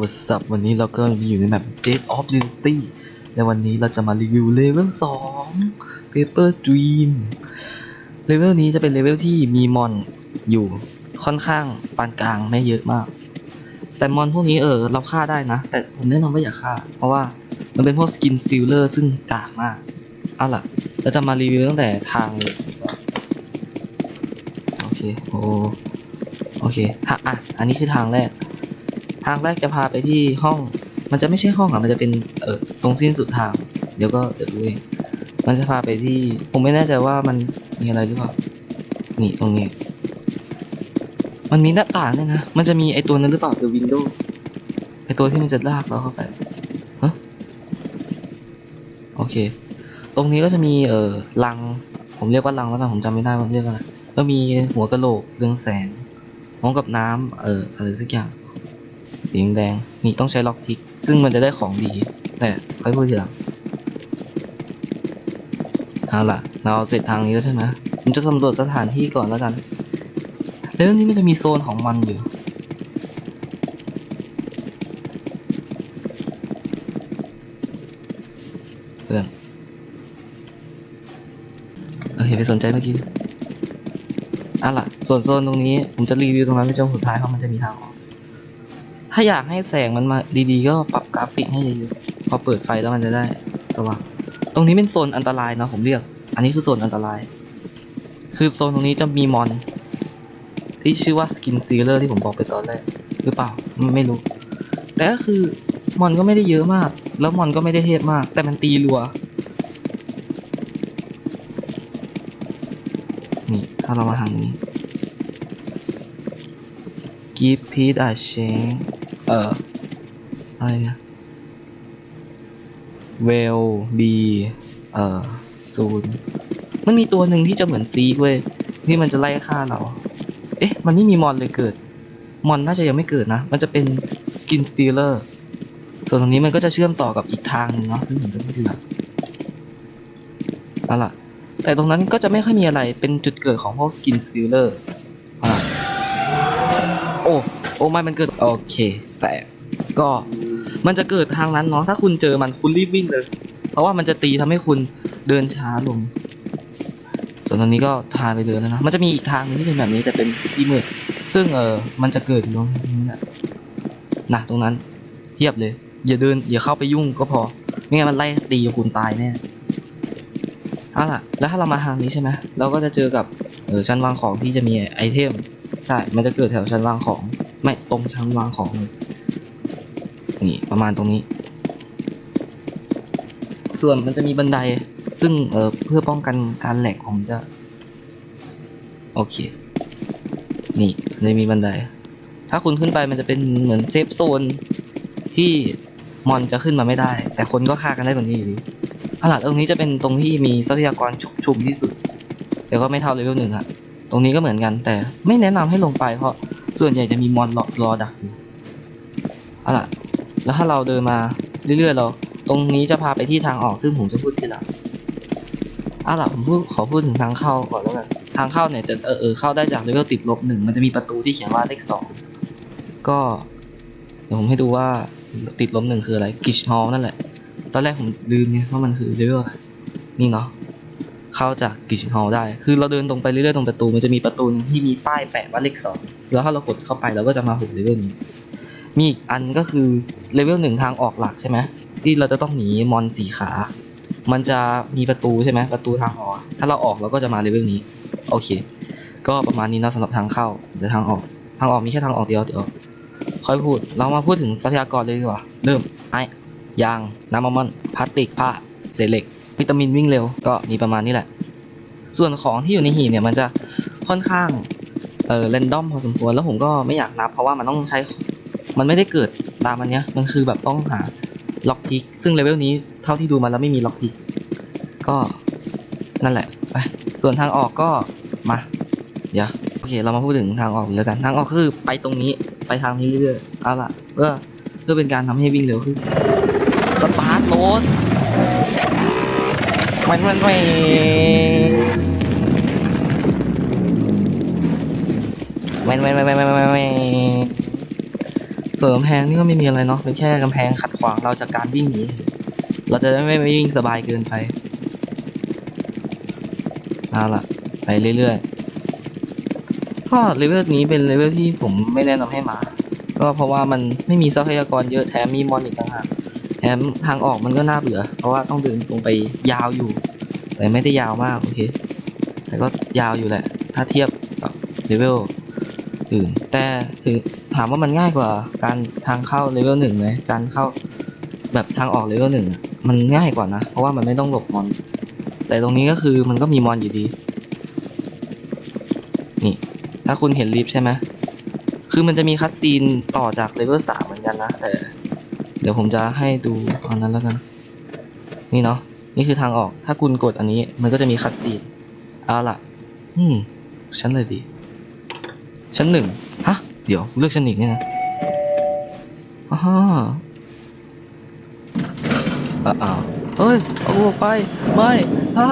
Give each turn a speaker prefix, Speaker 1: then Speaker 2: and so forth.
Speaker 1: what's up วันนี้เราก็อยู่ในแบบ Dead of Duty และวันนี้เราจะมารีวิวเลเวล2 Paper Dream เลเวลนี้จะเป็นเลเวลที่มีมอนอยู่ค่อนข้างปานกลางไม่เยอะมาก แต่มอนพวกนี้เออเราฆ่าได้นะ แต่ผมแนะนำว่าอย่าฆ่า เพราะว่ามันเป็นพวกสกินสติลเลอร์ซึ่งกากมากเอาล่ะเราจะมารีวิวตั้งแต่ทางเลยโอเคโอโอเคฮะอะอันนี้คือทางแรก ทางแรกจะพาไปที่ห้อง มันจะไม่ใช่ห้องอะ มันจะเป็นเออตรงสิ้นสุดทาง เดี๋ยวก็เดี๋ยวดูเองมันจะพาไปที่ ผมไม่แน่ใจว่ามันมีอะไรหรือเปล่า นี่ตรงนี้ มันมีหน้าต่างด้วยนะ มันจะมีไอตัวนั้นหรือเปล่า The Window ไอตัวที่มันจะลากเราเข้าไปฮะโอเค ตรงนี้ก็จะมีเออรัง ผมเรียกว่ารังแล้วกันผมจำไม่ได้ว่าเรียกอะไรก็มีหัวกะโหลกเรืองแสงพร้อมกับน้ำเอออะไรสักอย่าง สีแดงนี่ต้องใช้ล็อกพิก ซึ่งมันจะได้ของดี แต่ค่อยพูดทีหลังเอาล่ะ เราเสร็จทางนี้แล้วใช่ไหมผมจะสำรวจสถานที่ก่อนแล้วกันแล้วนี้มันจะมีโซนของมันอยู่เพื่อนโอเคไปสนใจเมื่อกี้อะล่ะ ส่วนโซนตรงนี้ ผมจะรีวิวตรงนั้นในช่วงสุดท้ายเพราะมันจะมีทางออก ถ้าอยากให้แสงมันมาดีๆ ก็ปรับกราฟิกให้เยอะๆพอเปิดไฟแล้วมันจะได้สว่างตรงนี้เป็นโซนอันตรายเนอะผมเรียก อันนี้คือโซนอันตราย คือโซนตรงนี้จะมีมอน ที่ชื่อว่าสกินซีเลอร์ที่ผมบอกไปตอนแรกหรือเปล่าไม่รู้ แต่ก็คือมอนก็ไม่ได้เยอะมาก แล้วมอนก็ไม่ได้เทพมาก แต่มันตีรัวนี่ถ้าเรามาทางนี้ give Pete a chance เอ่ออะไรเนี่ย will be เอ่อ soon มันมีตัวหนึ่งที่จะเหมือนซีเว้ยที่มันจะไล่ฆ่าเรา เอ๊ะ มันไม่มีมอนเลยเกิด มอนน่าจะยังไม่เกิดนะ มันจะเป็น skin stealer ส่วนตรงนี้มันก็จะเชื่อมต่อกับอีกทางหนึงเนาะซึ่งผมจะไม่ทีหลังเอาล่ะแต่ตรงนั้นก็จะไม่ค่อยมีอะไรเป็นจุดเกิดของพวก skin stealer เล่ะโอ้ โอ้ไม่มันเกิดโอเค แต่ก็มันจะเกิดทางนั้นเนาะถ้าคุณเจอมันคุณรีบวิ่งเลย เพราะว่ามันจะตีทำให้คุณเดินช้าลงส่วนตอนนี้ก็พาไปเดินแล้วนะมันจะมีอีกทางนึงที่เป็นแบบนี้แต่เป็นที่มืดซึ่งเออมันจะเกิดตรงนี้นะนะตรงนั้นเทียบเลย อย่าเดินอย่าเข้าไปยุ่งก็พอไม่งั้นมันไล่ตีคุณตายแน่เอาล่ะ แล้วถ้าเรามาทางนี้ใช่ไหมเราก็จะเจอกับเออชั้นวางของที่จะมีไอเทม ใช่ มันจะเกิดแถวชั้นวางของ ไม่ตรงชั้นวางของเลยนี่ประมาณตรงนี้ ส่วนมันจะมีบันได ซึ่งเออเพื่อป้องกันการแหลกผมจะ โอเค นี่เลยมีบันได ถ้าคุณขึ้นไปมันจะเป็นเหมือนเซฟโซน ที่มอนจะขึ้นมาไม่ได้ แต่คนก็ฆ่ากันได้ตรงนี้อยู่ดีเอาล่ะตรงนี้จะเป็นตรงที่มีทรัพยากรชุกชุมที่สุดแต่ก็ไม่เท่าเลเวลหนึ่งอะตรงนี้ก็เหมือนกัน แต่ไม่แนะนำให้ลงไปเพราะ ส่วนใหญ่จะมีมอนรอรอดักอยู่เอาล่ะ แล้วถ้าเราเดินมาเรื่อยๆเรา ตรงนี้จะพาไปที่ทางออกซึ่งผมจะพูดทีหลังเอาล่ะผมพูดขอพูดถึงทางเข้าก่อนแล้วกันทางเข้าเนี่ยจะเออเออเข้าได้จากเลเวลติดลบหนึ่งมันจะมีประตูที่เขียนว่าเลขสองก็เดี๋ยวผมให้ดูว่าติดลบหนึ่งคืออะไรกิชฮอลนั่นแหละ ตอนแรกผมลืมเนี่ยว่ามันคือเลเวลอะไรนี่เนาะ เข้าจากกิชฮอลได้ คือเราเดินตรงไปเรื่อยๆตรงประตูมันจะมีประตูนึงที่มีป้ายแปะว่าเลขสองแล้วถ้าเรากดเข้าไปเราก็จะมาถึงเลเวลนี้มีอีกอันก็คือเลเวลหนึ่งทางออกหลักใช่ไหมที่เราจะต้องหนีมอนสีขา มันจะมีประตูใช่ไหมประตูทางออก ถ้าเราออกเราก็จะมาเลเวลนี้ โอเค ก็ประมาณนี้นะสำหรับทางเข้าเดี๋ยวทางออก ทางออกมีแค่ทางออกเดียวเดี๋ยวค่อยพูด เรามาพูดถึงทรัพยากรเลยดีกว่า เริ่มไอ้ยางน้ำมันมอนพลาสติกผ้าเศษเหล็ก วิตามินวิ่งเร็วก็มีประมาณนี้แหละ ส่วนของที่อยู่ในหีบเนี่ยมันจะค่อนข้างเออเรนดอมพอสมควรแล้วผมก็ไม่อยากนับ เพราะว่ามันต้องใช้ มันไม่ได้เกิดตามอันเนี้ยมันคือแบบต้องหาล็อกพิกซึ่งเลเวลนี้เท่าที่ดูมาแล้วไม่มีล็อกพิกก็นั่นแหละไปส่วนทางออกก็มาเดี๋ยวโอเคเรามาพูดถึงทางออกเลยแล้วกันทางออกคือไปตรงนี้ไปทางนี้เรื่อยๆเอาล่ะเพื่อเพื่อเป็นการทำให้วิ่งเร็วขึ้นสตาร์ทรถ แวนแวนแวนแวนแวนแวนแวนแวนแวนส่วนกำแพงนี่ก็ไม่มีอะไรเนาะเป็นแค่กำแพงขัดขวางเราจากการวิ่งหนีเราจะได้ไม่ไม่วิ่งสบายเกินไปเอาล่ะ ไปเรื่อยๆก็เลเวลนี้เป็นเลเวลที่ผมไม่แนะนำให้มา ก็เพราะว่ามันไม่มีทรัพยากรเยอะแถมมีมอนอีกต่างหาก แถมทางออกมันก็น่าเบื่อ เพราะว่าต้องเดินตรงไปยาวอยู่ แต่ไม่ได้ยาวมากโอเค แต่ก็ยาวอยู่แหละ ถ้าเทียบกับเลเวลอื่น แต่ถึงถามว่ามันง่ายกว่าการทางเข้าเลเวลหนึ่งไหมการเข้าแบบทางออกเลเวลหนึ่งมันง่ายกว่านะ เพราะว่ามันไม่ต้องหลบมอน แต่ตรงนี้ก็คือมันก็มีมอนอยู่ดี นี่ ถ้าคุณเห็นลิฟใช่ไหมคือมันจะมีคัตซีนต่อจากเลเวลสามเหมือนกันนะ แต่ ดี๋ยวผมจะให้ดูตอนนั้นแล้วกัน นี่เนาะนี่คือทางออก ถ้าคุณกดอันนี้ มันก็จะมีคัตซีนเอาล่ะ อืม ชั้นเลยดี ชั้นหนึ่งฮะ เดี๋ยวเลือกชั้นอีกเนี่ยนะอ้าอ่าอ้าวเอ้ย เอาออกไป ไม่อ้า